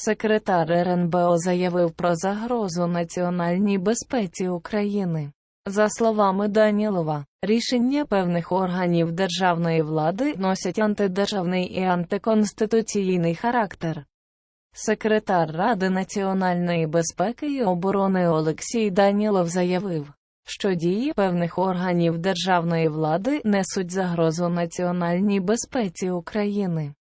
Секретар РНБО заявив про загрозу національній безпеці України. За словами Данілова, рішення певних органів державної влади носять антидержавний і антиконституційний характер. Секретар Ради національної безпеки і оборони Олексій Данілов заявив, що дії певних органів державної влади несуть загрозу національній безпеці України.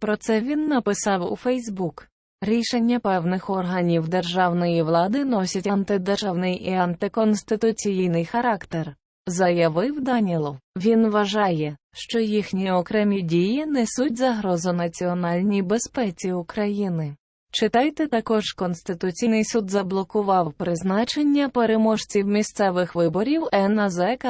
Про це він написав у Фейсбук. Рішення певних органів державної влади носять антидержавний і антиконституційний характер, заявив Данілов. Він вважає, що їхні окремі дії несуть загрозу національній безпеці України. Читайте також Конституційний суд заблокував призначення переможців місцевих виборів НАЗК.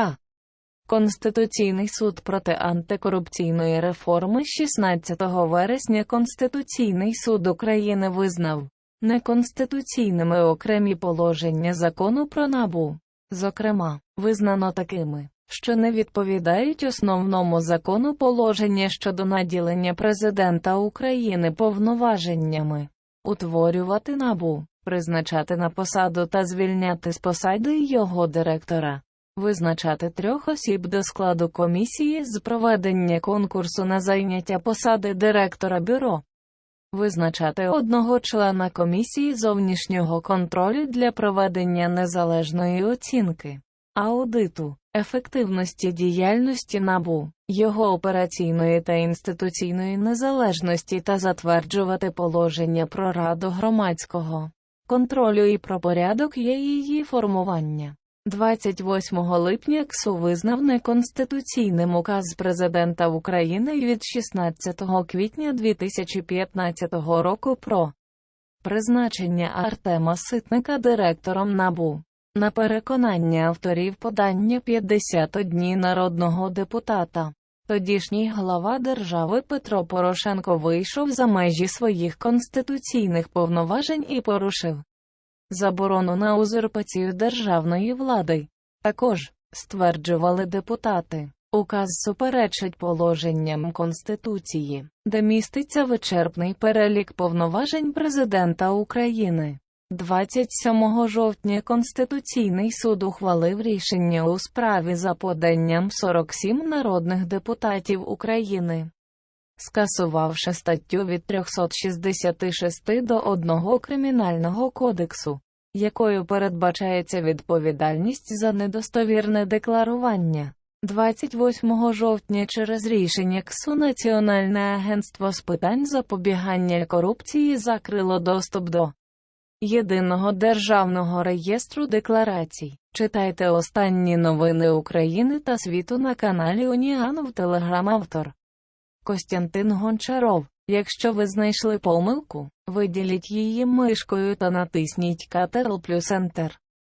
Конституційний суд проти антикорупційної реформи 16 вересня Конституційний суд України визнав неконституційними окремі положення закону про набу. Зокрема, визнано такими, що не відповідають основному закону положення щодо наділення президента України повноваженнями, утворювати набу, призначати на посаду та звільняти з посади його директора. Визначати трьох осіб до складу комісії з проведення конкурсу на зайняття посади директора бюро, визначати одного члена комісії зовнішнього контролю для проведення незалежної оцінки, аудиту, ефективності діяльності НАБУ, його операційної та інституційної незалежності та затверджувати положення про раду громадського контролю і про порядок є її формування. 28 липня КСУ визнав неконституційним указ президента України від 16 квітня 2015 року про призначення Артема Ситника директором НАБУ. На переконання авторів подання 51 народного депутата. Тодішній глава держави Петро Порошенко вийшов за межі своїх конституційних повноважень і порушив заборону на узурпацію державної влади. Також, стверджували депутати, указ суперечить положенням Конституції, де міститься вичерпний перелік повноважень президента України. 27 жовтня Конституційний суд ухвалив рішення у справі за поданням 47 народних депутатів України, скасувавши статтю від 366 до 1 Кримінального кодексу, якою передбачається відповідальність за недостовірне декларування. 28 жовтня через рішення КСУ Національне агентство з питань запобігання корупції закрило доступ до Єдиного державного реєстру декларацій. Читайте останні новини України та світу на каналі Уніану в Телеграм-автор Костянтин Гончаров. Якщо ви знайшли помилку, виділіть її мишкою та натисніть Ctrl плюс Enter.